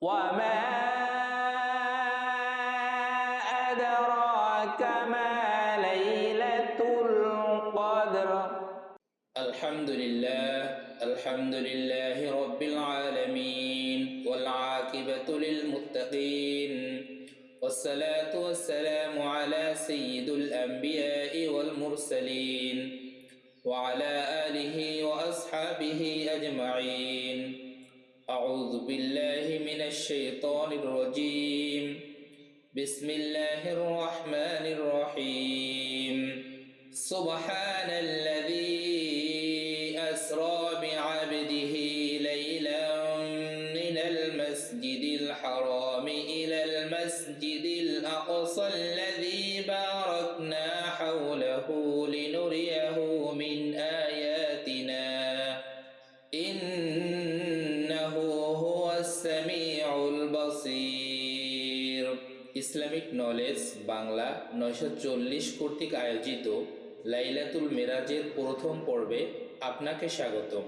وما أدراك ما ليلة القدر الحمد لله الحمد لله رب العالمين والعاقبة للمتقين والصلاة والسلام على سيد الأنبياء والمرسلين وعلى آله وأصحابه أجمعين. أعوذ بالله من الشيطان الرجيم. بسم الله الرحمن الرحيم. سبحان الذي Islamic knowledge Bangla নয়শো চল্লিশ কর্তৃক আয়োজিত লাইলাতুল মেরাজের প্রথম পর্বে আপনাকে স্বাগতম।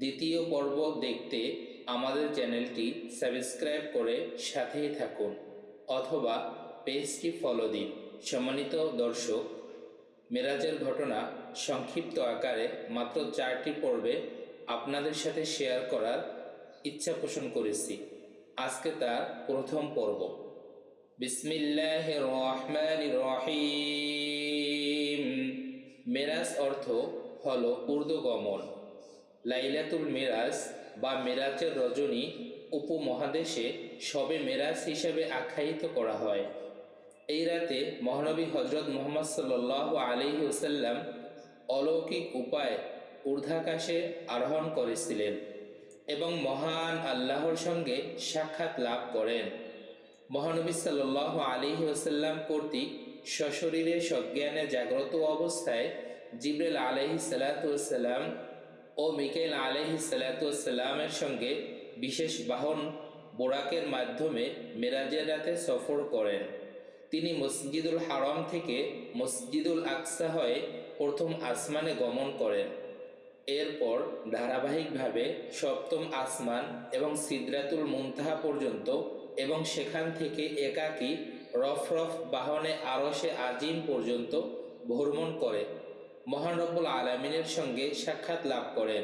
দ্বিতীয় পর্ব দেখতে আমাদের চ্যানেলটি সাবস্ক্রাইব করে সাথেই থাকুন অথবা পেজটি ফলো দিন। সম্মানিত দর্শক, মেরাজের ঘটনা সংক্ষিপ্ত আকারে মাত্র চারটি পর্বে আপনাদের সাথে শেয়ার করার ইচ্ছা পোষণ করেছি। আজকে তার প্রথম পর্ব। বিসমিল্লাহ রহমান রহিম। মেরাজ অর্থ হল ঊর্ধ্বগমন লাইলাতুল মেরাজ বা মেরাজের রজনী উপমহাদেশে সবে মেরাজ হিসেবে আখ্যায়িত করা হয়। এই রাতে মহানবী হজরত মোহাম্মদ সাল্লাহ আলী ওসাল্লাম অলৌকিক উপায় ঊর্ধ্বাকাশে আরোহণ করেছিলেন এবং মহান আল্লাহর সঙ্গে সাক্ষাৎ লাভ করেন। মহানবী সাল্লাহ আলী ওসাল্লাম কর্তৃক সশরীরে সজ্ঞানে জাগ্রত অবস্থায় জিব্রেল আলহি সালাতাম ও মিকেল আলহি সালাতামের সঙ্গে বিশেষ বাহন বোরাকের মাধ্যমে মেরাজের রাতে সফর করেন। তিনি মসজিদুল হারাম থেকে মসজিদুল আকসা হয়ে প্রথম আসমানে গমন করেন। এরপর ধারাবাহিকভাবে সপ্তম আসমান এবং সিদ্রাতুল মুনতাহা পর্যন্ত এবং সেখান থেকে একাকী রফ রফ বাহনে আরশে আজিম পর্যন্ত ভ্রমণ করে। মহান রব্বুল আলমিনের সঙ্গে সাক্ষাৎ লাভ করেন।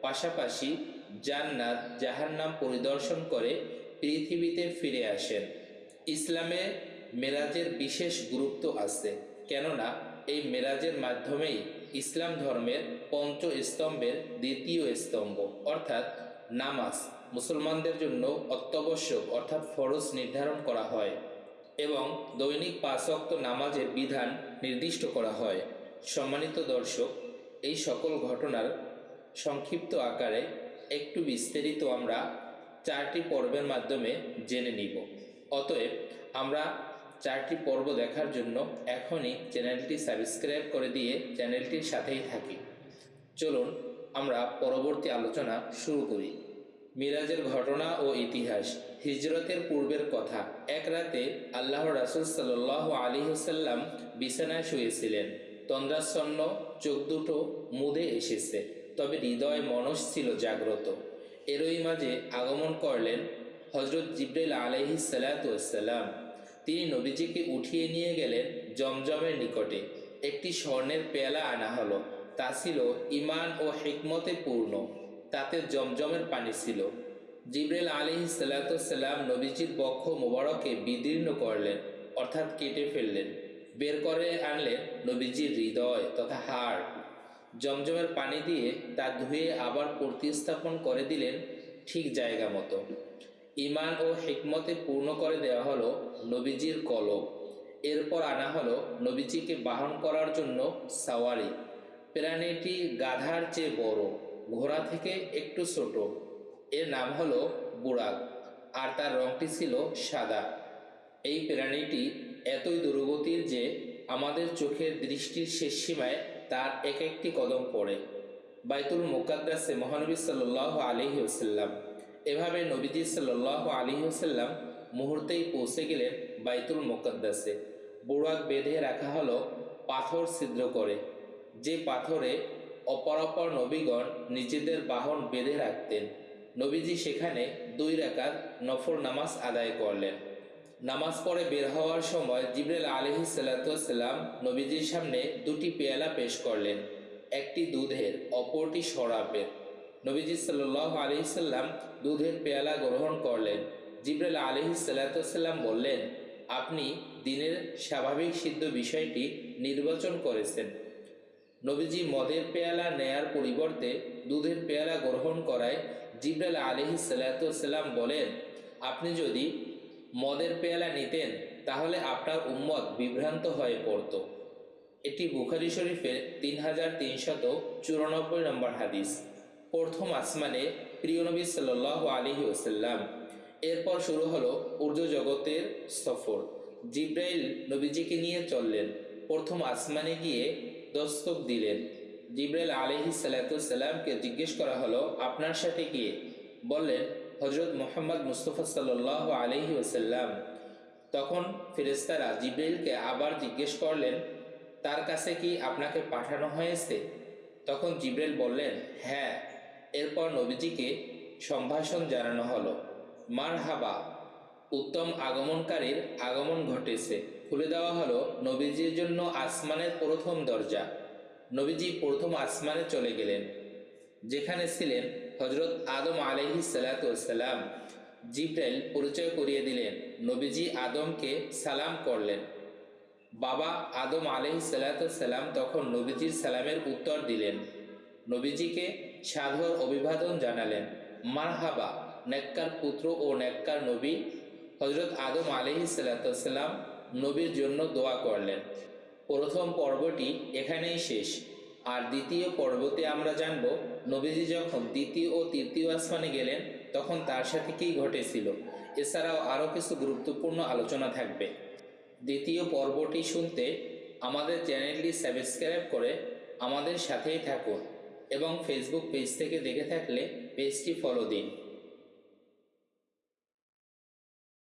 পাশাপাশি জান্নাত, জাহান্নাম পরিদর্শন করে পৃথিবীতে ফিরে আসেন। ইসলামে মেরাজের বিশেষ গুরুত্ব আছে। কেননা, এই মেরাজের মাধ্যমেই ইসলাম ধর্মের পঞ্চ স্তম্ভের দ্বিতীয় স্তম্ভ, অর্থাৎ নামাজ। মুসলমানদের জন্য অত্যাবশ্যক, অর্থাৎ ফরজ নির্ধারণ করা হয় এবং দৈনিক পাঁচ অক্ত নামাজের বিধান নির্দিষ্ট করা হয়। সম্মানিত দর্শক, এই সকল ঘটনার সংক্ষিপ্ত আকারে একটু বিস্তারিত আমরা চারটি পর্বের মাধ্যমে জেনে নিব। অতএব আমরা চারটি পর্ব দেখার জন্য এখনই চ্যানেলটি সাবস্ক্রাইব করে দিয়ে চ্যানেলটির সাথেই থাকি। চলুন, আমরা পরবর্তী আলোচনা শুরু করি। মিরাজের ঘটনা ও ইতিহাস, হিজরতের পূর্বের কথা। এক রাতে আল্লাহ রাসুল সাল্লাহ আলী হুসাল্লাম বিছানায় শুয়েছিলেন। তন্দ্রাচ্ছন্ন, চোখ দুটো মুদে এসেছে, তবে হৃদয় মনস ছিল জাগ্রত। এরই মাঝে আগমন করলেন হজরত জিব্রাইল আলহি সালাতাম তিনি নবীজিকে উঠিয়ে নিয়ে গেলেন জমজমের নিকটে। একটি স্বর্ণের পেয়ালা আনা হলো। তা ছিল ইমান ও হিকমতে পূর্ণ। তাতে জমজমের পানি ছিল। জিব্রাইল আলী সালাতাম নবীজির বক্ষ মোবারকে বিদীর্ণ করলেন, অর্থাৎ কেটে ফেললেন। বের করে আনলেন নবীজির হৃদয় তথা হাড়। জমজমের পানি দিয়ে তা ধুয়ে আবার প্রতিস্থাপন করে দিলেন ঠিক জায়গা মতো। ইমান ও হিকমতে পূর্ণ করে দেওয়া হলো নবীজির কলব। এরপর আনা হলো নবীজিকে বাহন করার জন্য সাওয়ারি। প্রাণীটি গাধার চেয়ে বড়, ঘোড়া থেকে একটু ছোট। এর নাম হলো বুড়াক, আর তার রংটি ছিল সাদা। এই প্রাণীটি এতই দুর্গতির যে আমাদের চোখের দৃষ্টির শেষ সীমায় তার এক একটি কদম পড়ে। বাইতুল মুকাদ্দাসে মহানবী সাল্লাহ আলহি ওসাল্লাম এভাবে নবীজি সাল্লাহ আলী ওসাল্লাম মুহূর্তেই পৌঁছে গেলেন বাইতুল মোকদ্দাসে। বুড়াক বেঁধে রাখা হলো পাথর ছিদ্র করে। যে পাথরে অপরাপর নবীগণ নিজেদের বাহন বেঁধে রাখতেন। নবীজি সেখানে দুই রাকাত নফর নামাজ আদায় করলেন। নামাজ পড়ে বের হওয়ার সময় জিবরেল আলহি সাল্লাম নবীজির সামনে দুটি পেয়ালা পেশ করলেন। একটি দুধের, অপরটি শরাবের। নবীজি সাল্লাহ আলহি সাল্লাম দুধের পেয়ালা গ্রহণ করলেন। জিবরেল আলহি সাল্লাম বললেন, আপনি দিনের স্বাভাবিক সিদ্ধ বিষয়টি নির্বাচন করেছেন। নবীজি মদের পেয়ালা নেয়ার পরিবর্তে দুধের পেয়ালা গ্রহণ করায় জিব্রাইল আলহি সাল্লাম বলেন, আপনি যদি মদের পেয়ালা নিতেন, তাহলে আপনার উম্মত বিভ্রান্ত হয়ে পড়ত। এটি বুখারি শরীফের তিন হাজার তিনশত চুরানব্বই নম্বর হাদিস। প্রথম আসমানে প্রিয় নবী সাল্লাহ আলহি ওসাল্লাম এরপর শুরু হলো উর্দু জগতের সফর। জিব্রাইল নবীজিকে নিয়ে চললেন। প্রথম আসমানে গিয়ে দস্তক দিলেন। জিব্রাইল আলহি সাল্লাতামকে জিজ্ঞেস করা হলো, আপনার সাথে গিয়ে বললেন হজরত মোহাম্মদ মুস্তফা সাল্লাহ আলহি ওসাল্লাম তখন ফেরেস্তারা জিব্রাইলকে আবার জিজ্ঞেস করলেন, তার কাছে কি আপনাকে পাঠানো হয়েছে? তখন জিব্রাইল বললেন হ্যাঁ। এরপর নবীজিকে সম্ভাষণ জানানো হলো। মার হাবা উত্তম আগমনকারীর আগমন ঘটেছে। খুলে দেওয়া হলো নবীজির জন্য আসমানের প্রথম দরজা। নবীজি প্রথম আসমানে চলে গেলেন, যেখানে ছিলেন হজরত আদম আলহি সালাতাম জিব্রাইল পরিচয় করিয়ে দিলেন, নবীজি আদমকে সালাম করলেন। বাবা আদম আলহি সালাতাম তখন নবীজির সালামের উত্তর দিলেন। নবীজিকে সাধুর অভিবাদন জানালেন। মারহাবা, নেককার পুত্র ও নেককার নবী হজরত আদম আলহি সাল্লাম নবীর জন্য দোয়া করলেন। প্রথম পর্বটি এখানেই শেষ। আর দ্বিতীয় পর্বতে আমরা জানব, নবীজি যখন দ্বিতীয় ও তৃতীয় আসমানে গেলেন, তখন তার সাথে কী ঘটেছিল। এছাড়াও আরও কিছু গুরুত্বপূর্ণ আলোচনা থাকবে। দ্বিতীয় পর্বটি শুনতে আমাদের চ্যানেলটি সাবস্ক্রাইব করে আমাদের সাথেই থাকুন। এবং ফেসবুক পেজ থেকে দেখে থাকলে পেজটি ফলো দিন।